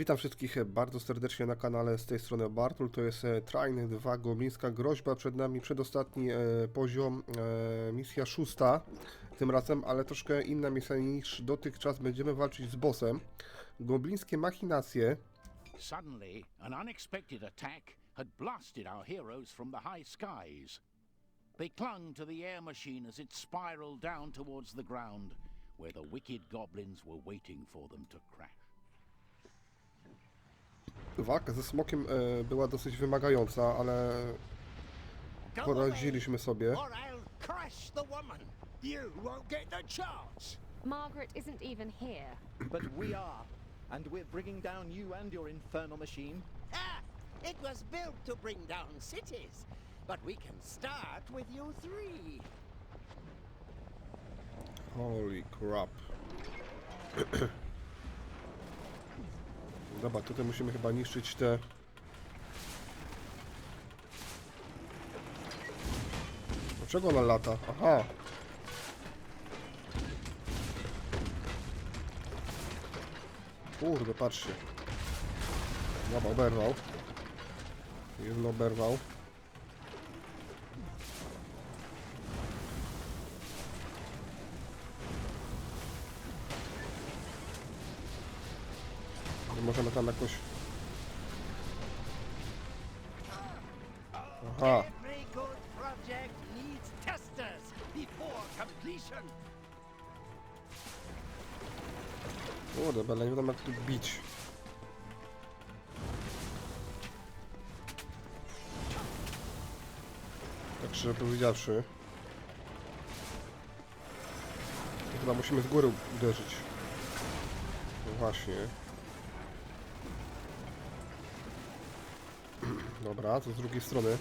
Witam wszystkich bardzo serdecznie na kanale z tej strony Bartul. To jest e, Train 2 Goblińska Groźba. Przed nami przedostatni e, poziom, e, misja szósta tym razem, ale troszkę inna misja niż dotychczas. Będziemy walczyć z bossem. Goblińskie machinacje. Suddenly, an unexpected attack had blasted our heroes from the high skies. They clung to the air machine as it spiraled down towards the ground, where the wicked goblins were waiting for them to crash. Walka ze smokiem e, była dosyć wymagająca, ale poradziliśmy sobie. Margaret isn't even here. But we are, and we're bringing down you and your infernal machine. Ha! It was built to bring down cities, but we can start with you three. Holy crap. Dobra, tutaj musimy chyba niszczyć te... Dlaczego ona lata? Aha! Kurde, patrzcie. Dobra, oberwał. Jedno oberwał. Możemy tam jakoś... Aha, kurde, ale nie wiadomo jak tu bić. Tak szczerze powiedziawszy. Chyba musimy z góry uderzyć. No właśnie. Dobra, to z drugiej strony.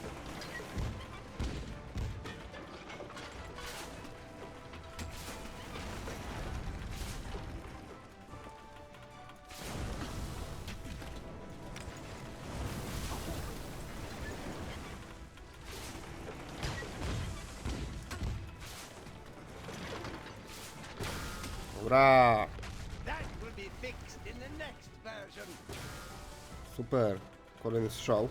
Dobra, super. Kolejny strzał.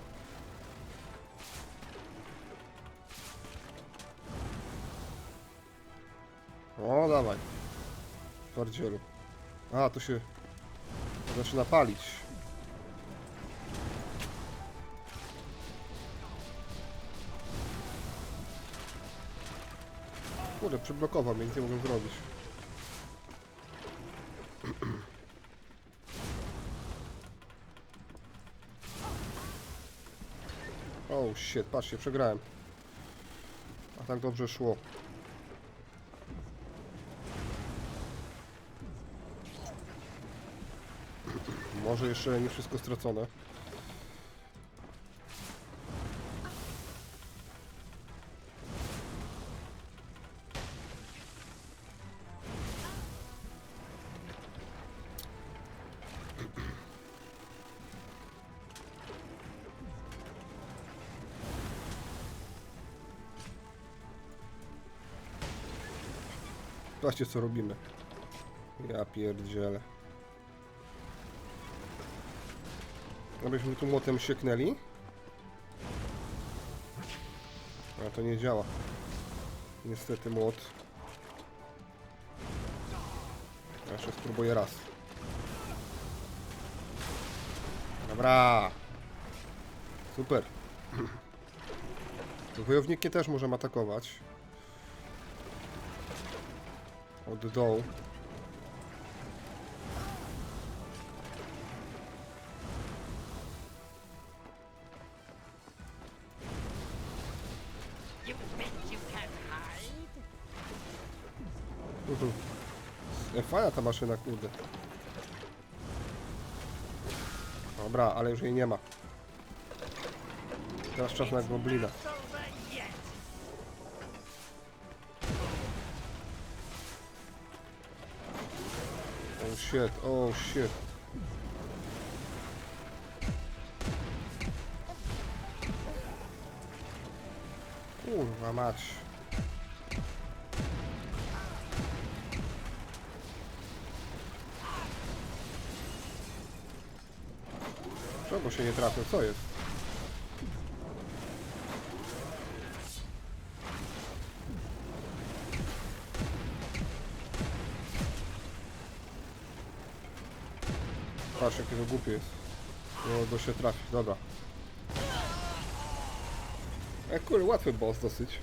O, dawaj. Twardzielu. A, to się zaczyna palić. Kurde, przyblokował mnie, nic nie mogę zrobić. Oh shit, patrzcie, przegrałem. A tak dobrze szło. Może jeszcze nie wszystko stracone. Zobaczcie co robimy. Ja pierdzielę. Abyśmy tu młotem sieknęli. A to nie działa. Niestety młot. Ja Jeszcze spróbuję raz. Dobra. Super. Wojownikiem też możemy atakować. Od dołu. Fajna ta maszyna, kurde. Dobra, ale już jej nie ma. Teraz czas na goblina. Oh shit, oh shit. Kurwa mać. Czego się nie trafią? Co jest? Patrz, jakie to głupie jest. No, go się trafi, dobra. E, kurde, łatwy boss dosyć.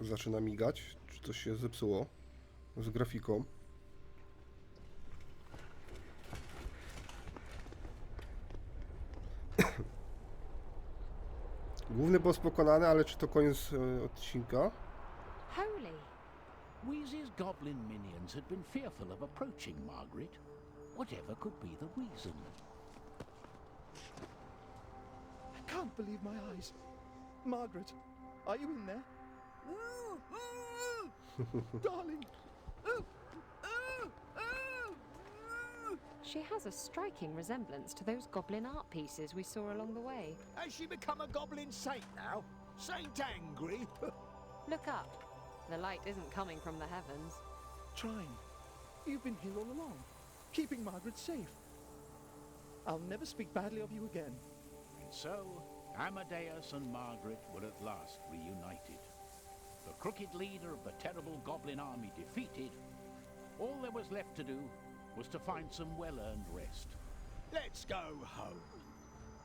Zaczyna migać. Coś się zepsuło z grafiką? Główny boss pokonany, ale czy to koniec e, odcinka? Holy! Wheezy's goblin minions had been fearful of approaching Margaret. Whatever could be the reason? I can't believe my eyes. Margaret, are you in there? Darling! She has a striking resemblance to those goblin art pieces we saw along the way. Has she become a goblin saint now? Saint Angry? Look up. The light isn't coming from the heavens. Trine, you've been here all along, keeping Margaret safe. I'll never speak badly of you again. And so, Amadeus and Margaret were at last reunited. The crooked leader of the terrible goblin army defeated, all there was left to do was to find some well-earned rest. Let's go home.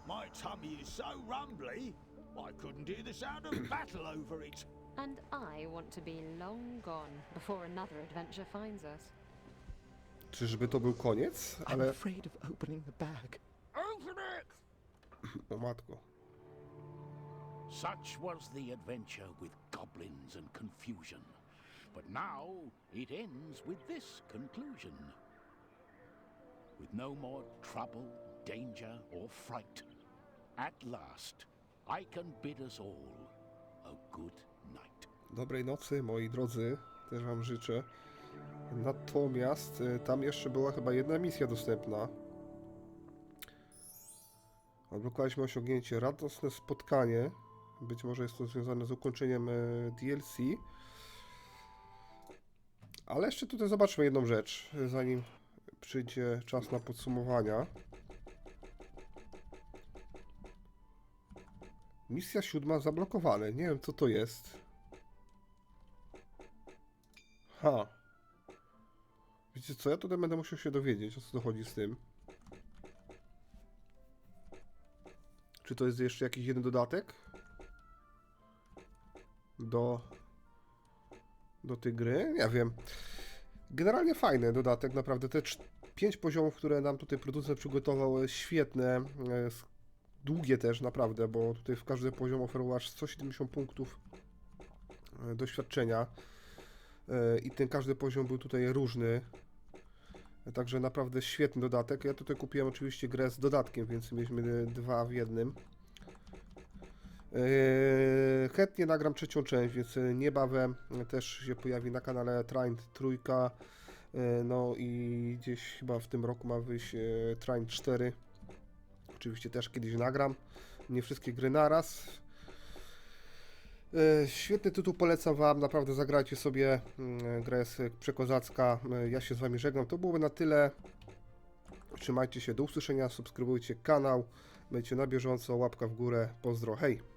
My tummy is so rumbly, I couldn't hear the sound of battle over it. And I want to be long gone before another adventure finds us. Czyżby to był koniec? I'm Ale... afraid of opening the bag. Open it! O matko. Such was the adventure with goblins and confusion. But now it ends with this conclusion. With no more trouble, danger, or fright. At last, I can bid us all a good night. Dobrej nocy, moi drodzy. Też wam życzę. Natomiast y, tam jeszcze była chyba jedna misja dostępna. Odblokowaliśmy osiągnięcie radosne spotkanie. Być może jest to związane z ukończeniem y, DLC. Ale jeszcze tutaj zobaczmy jedną rzecz, zanim przyjdzie czas na podsumowania. Misja siódma zablokowane. Nie wiem co to jest. Ha. Wiecie co, ja tutaj będę musiał się dowiedzieć, o co to chodzi z tym. Czy to jest jeszcze jakiś jeden dodatek? Do... Do tej gry? Nie wiem. Generalnie fajny dodatek, naprawdę. Te pięć poziomów, które nam tutaj producent przygotował, jest świetne. e, Długie też, naprawdę, bo tutaj w każdy poziom oferował aż 170 punktów e, doświadczenia. E, i ten każdy poziom był tutaj różny. Także naprawdę świetny dodatek. Ja tutaj kupiłem oczywiście grę z dodatkiem, więc mieliśmy dwa w jednym. E, Chętnie nagram trzecią część, więc niebawem też się pojawi na kanale Train trójka. E, No i gdzieś chyba w tym roku ma wyjść e, Train 4. Oczywiście też kiedyś nagram. Nie wszystkie gry naraz. Świetny tytuł, polecam Wam, naprawdę zagrajcie sobie, gra jest przekozacka, ja się z Wami żegnam, to byłoby na tyle, trzymajcie się, do usłyszenia, subskrybujcie kanał, będziecie na bieżąco, łapka w górę, pozdro, hej!